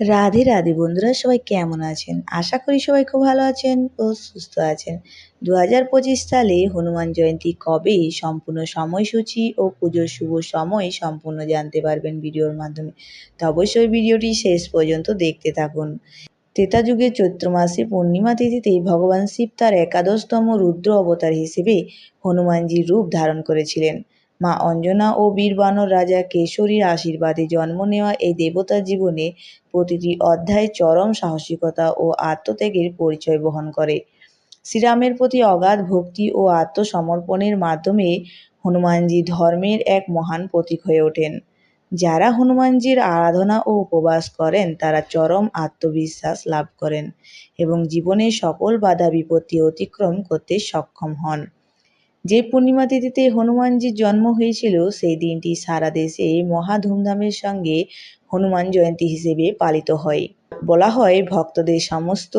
রাধে রাধে বন্ধুরা, সবাই কেমন আছেন? আশা করি সবাই খুব ভালো আছেন ও সুস্থ আছেন। দু হাজার পঁচিশ সালে হনুমান জয়ন্তী কবে? সম্পূর্ণ সময়সূচি ও পুজোর শুভ সময় সম্পূর্ণ জানতে পারবেন ভিডিওর মাধ্যমে। তো অবশ্যই ভিডিওটি শেষ পর্যন্ত দেখতে থাকুন। ত্রেতা যুগের চৈত্র মাসে পূর্ণিমা তিথিতে ভগবান শিব তার একাদশতম রুদ্র অবতার হিসেবে হনুমানজির রূপ ধারণ করেছিলেন। মা অঞ্জনা ও বীরবানর রাজা কেশরীর আশীর্বাদে জন্ম নেওয়া এই দেবতার জীবনে প্রতিটি অধ্যায় চরম সাহসিকতা ও আত্মত্যাগের পরিচয় বহন করে। শ্রীরামের প্রতি অগাধ ভক্তি ও আত্মসমর্পণের মাধ্যমে হনুমানজি ধর্মের এক মহান প্রতীক হয়ে ওঠেন। যারা হনুমানজির আরাধনা ও উপবাস করেন, তারা চরম আত্মবিশ্বাস লাভ করেন এবং জীবনের সকল বাধা বিপত্তি অতিক্রম করতে সক্ষম হন। যে পূর্ণিমা তিথিতে হনুমানজির জন্ম হয়েছিল, সেই দিনটি সারা দেশে মহা ধুমধামের সঙ্গে হনুমান জয়ন্তী হিসেবে পালিত হয়। বলা হয়, ভক্তদের সমস্ত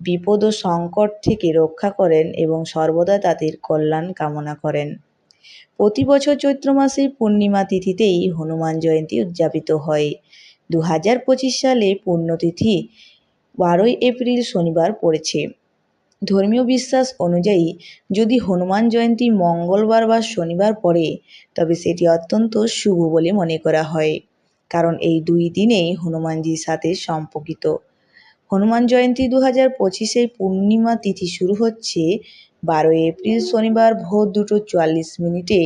বিপদ ও সংকট থেকে রক্ষা করেন এবং সর্বদা তাদের কল্যাণ কামনা করেন। প্রতি বছর চৈত্র মাসের পূর্ণিমা তিথিতেই হনুমান জয়ন্তী উদযাপিত হয়। দু হাজার পঁচিশ সালে পুণ্যতিথি বারোই এপ্রিল শনিবার পড়েছে। ধর্মীয় বিশ্বাস অনুযায়ী যদি হনুমান জয়ন্তী মঙ্গলবার বা শনিবার পড়ে, তবে সেটি অত্যন্ত শুভ বলে মনে করা হয়, কারণ এই দুই দিনেই হনুমানজির সাথে সম্পর্কিত। হনুমান জয়ন্তী দু হাজার পঁচিশে পূর্ণিমা তিথি শুরু হচ্ছে বারোই এপ্রিল শনিবার ভোর দুটো চুয়াল্লিশ মিনিটে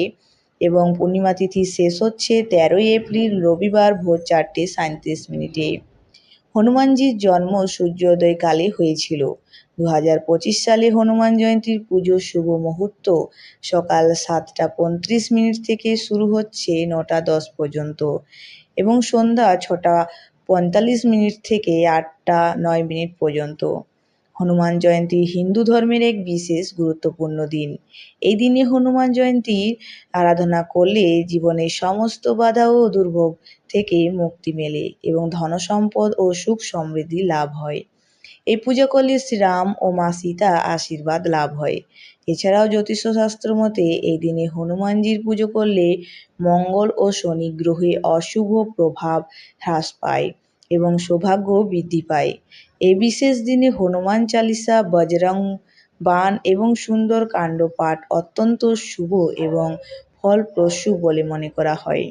এবং পূর্ণিমা তিথি শেষ হচ্ছে তেরোই এপ্রিল রবিবার ভোর চারটে সাঁত্রিশ মিনিটে। হনুমানজির জন্ম সূর্যোদয়কালে হয়েছিল। দু হাজার পঁচিশ সালে হনুমান জয়ন্তীর পুজোর শুভ মুহূর্ত। সকাল সাতটা পঁয়ত্রিশ মিনিট থেকে শুরু হচ্ছে নটা দশ পর্যন্ত এবং সন্ধ্যা ছটা পঁয়তাল্লিশ মিনিট থেকে আটটা নয় মিনিট পর্যন্ত। হনুমান জয়ন্তী হিন্দু ধর্মের এক বিশেষ গুরুত্বপূর্ণ দিন। এই দিনে হনুমান জয়ন্তীর আরাধনা করলে জীবনের সমস্ত বাধা ও দুর্ভোগ থেকে মুক্তি মেলে এবং ধনসম্পদ ও সুখ সমৃদ্ধি লাভ হয়। এই পূজা করলে শ্রীরাম ও মা সীতা আশীর্বাদ লাভ হয়। এছাড়াও জ্যোতিষশাস্ত্র মতে এই দিনে হনুমানজির পুজো করলে মঙ্গল ও শনি গ্রহে অশুভ প্রভাব হ্রাস পায়। এবং সৌভাগ্য বৃদ্ধি পায়। এই বিশেষ দিনে হনুমান চালিসা, বজরং বান এবং সুন্দর কাণ্ড পাঠ অত্যন্ত শুভ এবং ফলপ্রসূ বলে মনে করা হয়।